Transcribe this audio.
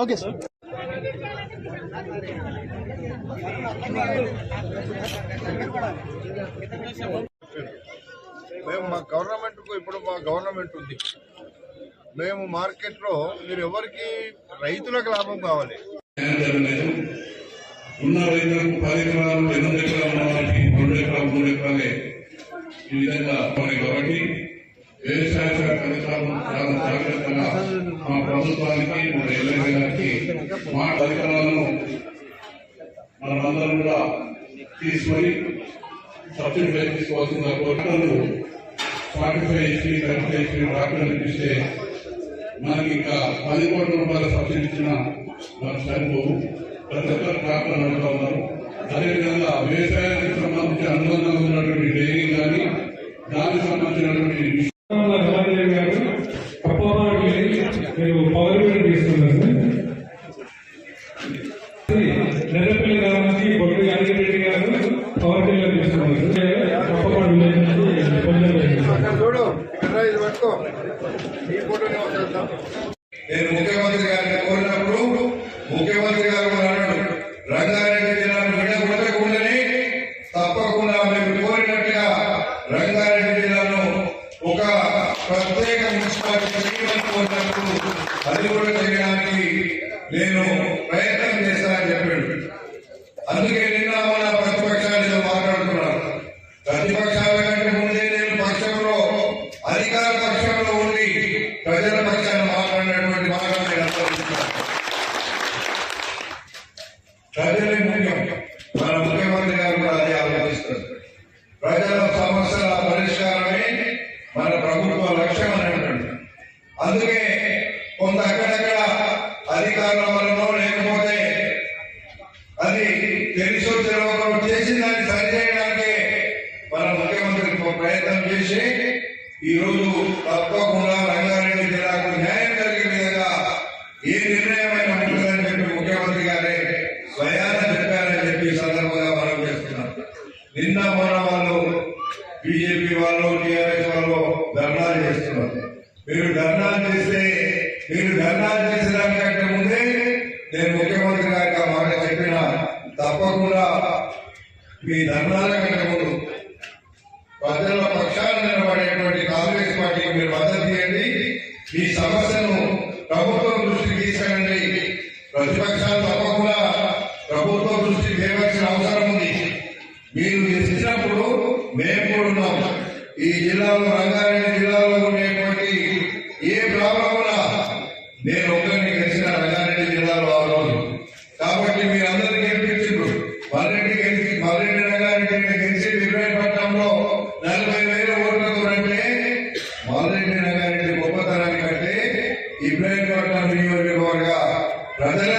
Okay sir. మేము మా గవర్నమెంట్కు ఇప్పుడు మా గవర్నమెంట్ ఉంది. మేము మార్కెట్లో మీరు ఎవరికి రైతులకు లాభం కావాలి. ఉన్న రైతులకు పది ఎకరాలు ఎనిమిది ఎకరాలు ఉన్న వారికి రెండు ఎకరాలు మూడు ఎకరాలే ఈ విధంగా ఉన్నాయి కాబట్టి వ్యవసాయ శాఖ అధికారులు చాలా జాగ్రత్తగా మా ప్రభుత్వానికి మన ఎల్ఐ గారికి మా అధికారాలను మనమందరం కూడా తీసుకొని సబ్సిడీ పై తీసుకోవాల్సిన కోరికలు forty five correct thirty five డాక్టర్లు ఇస్తే మనకి ఇంకా పది కోట్ల రూపాయల సబ్సిడీ ఇచ్చిన మనకు సరిపోవు ప్రతి ఒక్కరు డాక్టర్లు అడుగుతా ఉన్నారు. అదేవిధంగా వ్యవసాయానికి సంబంధించి మీరు పవర్ వీడియో తీసుకున్నారు. నెల్లపల్లి గారి నుంచి బొట్టు యాదగిరెడ్డి గారు పవర్ వీడియో తీసుకున్నారు. వదిలేద్దాం. నేను ముఖ్యమంత్రి గారిని కోరినప్పుడు ముఖ్యమంత్రి గారు అన్నాడు రంగారెడ్డి జిల్లాను విడగొట్టకుండానే తప్పకుండా మేము కోరినట్టుగా రంగారెడ్డి జిల్లాను ఒక ప్రత్యేక మున్సిపాలిటీ చేయమని కోరినప్పుడు అది కూడా చేయడానికి నేను ప్రయత్నం చేస్తానని చెప్పాడు. అందుకే నిన్న మన ప్రతిపక్షాలతో మాట్లాడుతున్నాను ప్రతిపక్షాల కంటే ముందే నేను పక్షంలో అధికార పక్షంలో ఉండి ప్రజల పక్షాన్ని మాట్లాడినటువంటి మాటలు నేను అనుసరిస్తున్నాను ప్రజలే ముఖ్యం. మన ముఖ్యమంత్రి గారు కూడా అదే ఆలోచిస్తారు. ప్రజల సమస్యల పరిష్కారమే మన ప్రభుత్వ లక్ష్యం అని అందుకే అది తెలుసు తెలియకో చేసి దాన్ని సరిచేయడానికి మన ముఖ్యమంత్రి ప్రయత్నం చేసి ఈ రోజు తప్పకుండా రంగారెడ్డి జిల్లాకు న్యాయం కలిగే విధంగా ఏ నిర్ణయమైన ఉంటుందని చెప్పి ముఖ్యమంత్రి గారే స్వయాన చెప్పారని చెప్పి సందర్భంగా మనం చేస్తున్నాం. నిన్న మొన్న వాళ్ళు బీజేపీ వాళ్ళు టీఆర్ఎస్ వాళ్ళు ధర్నాలు చేస్తున్నారు. మీరు ధర్నాలు చేస్తే మీరు ధర్నాలు చేసేదానికంటే నేను ముఖ్యమంత్రి గారికి మాట చెప్పిన తప్పకుండా మీ ధర్నాల కంటే ముందు ప్రజల పక్షాన నిలబడేటువంటి కాంగ్రెస్ పార్టీకి మీరు మద్దతు ఇవ్వండి. ఈ సమస్యను ప్రభుత్వం దృష్టికి తీసుకెళ్ళండి. ప్రతిపక్షాలు తప్పకుండా ప్రభుత్వం దృష్టి తేవాల్సిన అవసరం ఉంది. మీరు ఇచ్చినప్పుడు మేము కూడా ఈ జిల్లాలో రంగారెడ్డి జిల్లాలో ఉండేటువంటి ఏ ప్రాబ్లం ఉన్నా నేను ఒక్కరిని గెలిచిన రంగారెడ్డి జిల్లాలో ఆ రోజు కాబట్టి మీరందరూ గెలిపించారు మల్లెడ్డి గెలిచి మల్లెడ్డి రంగారెడ్డి గెలిచి విభ్రాయపట్నంలో నలభై వేల ఓట్లతో అంటే మల్లెడ్డి రంగారెడ్డి గొప్పతనాన్ని కంటే ఇబ్రాహీంపట్నం నియోజకవర్గ ప్రజల